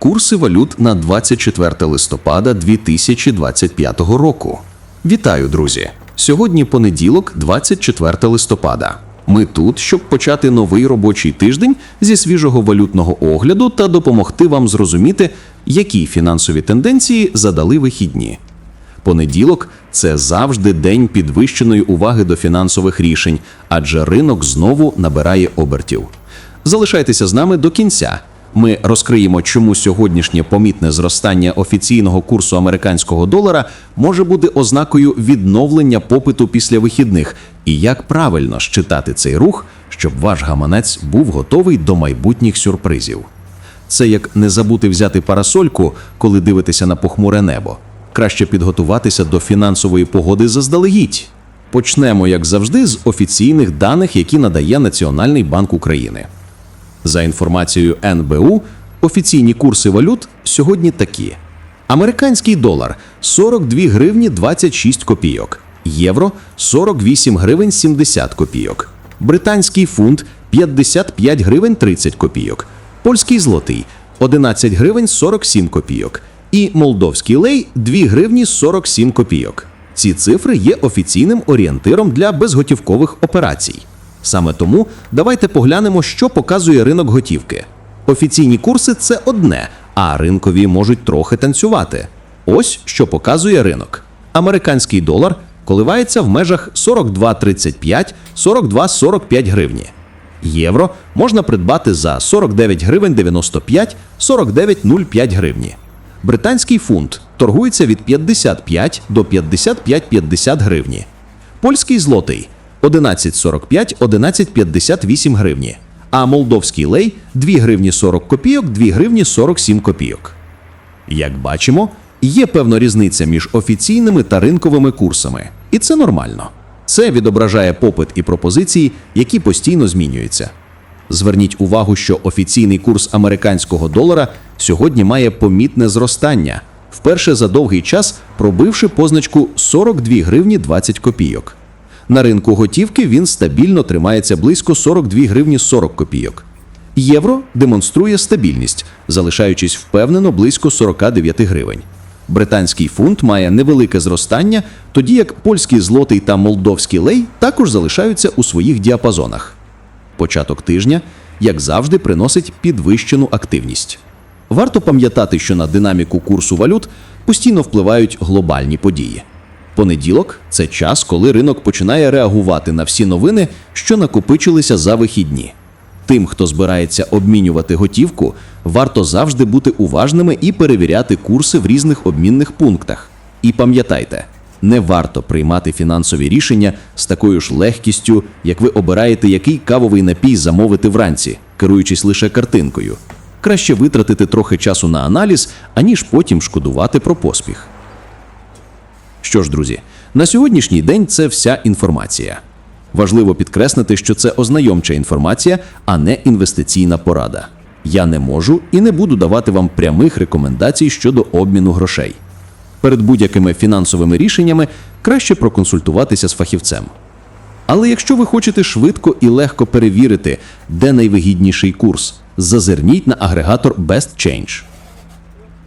Курси валют на 24 листопада 2025 року. Вітаю, друзі! Сьогодні понеділок, 24 листопада. Ми тут, щоб почати новий робочий тиждень зі свіжого валютного огляду та допомогти вам зрозуміти, які фінансові тенденції задали вихідні. Понеділок це завжди день підвищеної уваги до фінансових рішень, адже ринок знову набирає обертів. Залишайтеся з нами до кінця. Ми розкриємо, чому сьогоднішнє помітне зростання офіційного курсу американського долара може бути ознакою відновлення попиту після вихідних, і як правильно щитати цей рух, щоб ваш гаманець був готовий до майбутніх сюрпризів. Це як не забути взяти парасольку, коли дивитеся на похмуре небо. Краще підготуватися до фінансової погоди заздалегідь. Почнемо, як завжди, з офіційних даних, які надає Національний банк України. За інформацією НБУ, офіційні курси валют сьогодні такі: американський долар 42 гривні 26 копійок, євро 48 гривень 70 копійок, британський фунт 55 гривень 30 копійок, польський злотий 11 гривень 47 копійок. І молдовський лей 2 гривні 47 копійок. Ці цифри є офіційним орієнтиром для безготівкових операцій. Саме тому давайте поглянемо, що показує ринок готівки. Офіційні курси це одне, а ринкові можуть трохи танцювати. Ось що показує ринок. Американський долар коливається в межах 42,35 42,45 гривні. Євро можна придбати за 49 гривень 95 49,05 гривні. Британський фунт торгується від 55 до 55,50 гривні. Польський злотий 11,45 11,58 гривні. А молдовський лей 2 гривні 40 копійок 2 гривні 47 копійок. Як бачимо, є певна різниця між офіційними та ринковими курсами, і це нормально. Це відображає попит і пропозиції, які постійно змінюються. Зверніть увагу, що офіційний курс американського долара сьогодні має помітне зростання, вперше за довгий час пробивши позначку 42 гривні 20 копійок. На ринку готівки він стабільно тримається близько 42 гривні 40 копійок. Євро демонструє стабільність, залишаючись впевнено близько 49 гривень. Британський фунт має невелике зростання, тоді як польський злотий та молдовський лей також залишаються у своїх діапазонах. Початок тижня, як завжди, приносить підвищену активність. Варто пам'ятати, що на динаміку курсу валют постійно впливають глобальні події. Понеділок це час, коли ринок починає реагувати на всі новини, що накопичилися за вихідні. Тим, хто збирається обмінювати готівку, варто завжди бути уважними і перевіряти курси в різних обмінних пунктах. І пам'ятайте, не варто приймати фінансові рішення з такою ж легкістю, як ви обираєте, який кавовий напій замовити вранці, керуючись лише картинкою. Краще витратити трохи часу на аналіз, аніж потім шкодувати про поспіх. Що ж, друзі, на сьогоднішній день це вся інформація. Важливо підкреслити, що це ознайомча інформація, а не інвестиційна порада. Я не можу і не буду давати вам прямих рекомендацій щодо обміну грошей. Перед будь-якими фінансовими рішеннями краще проконсультуватися з фахівцем. Але якщо ви хочете швидко і легко перевірити, де найвигідніший курс, зазирніть на агрегатор Best Change.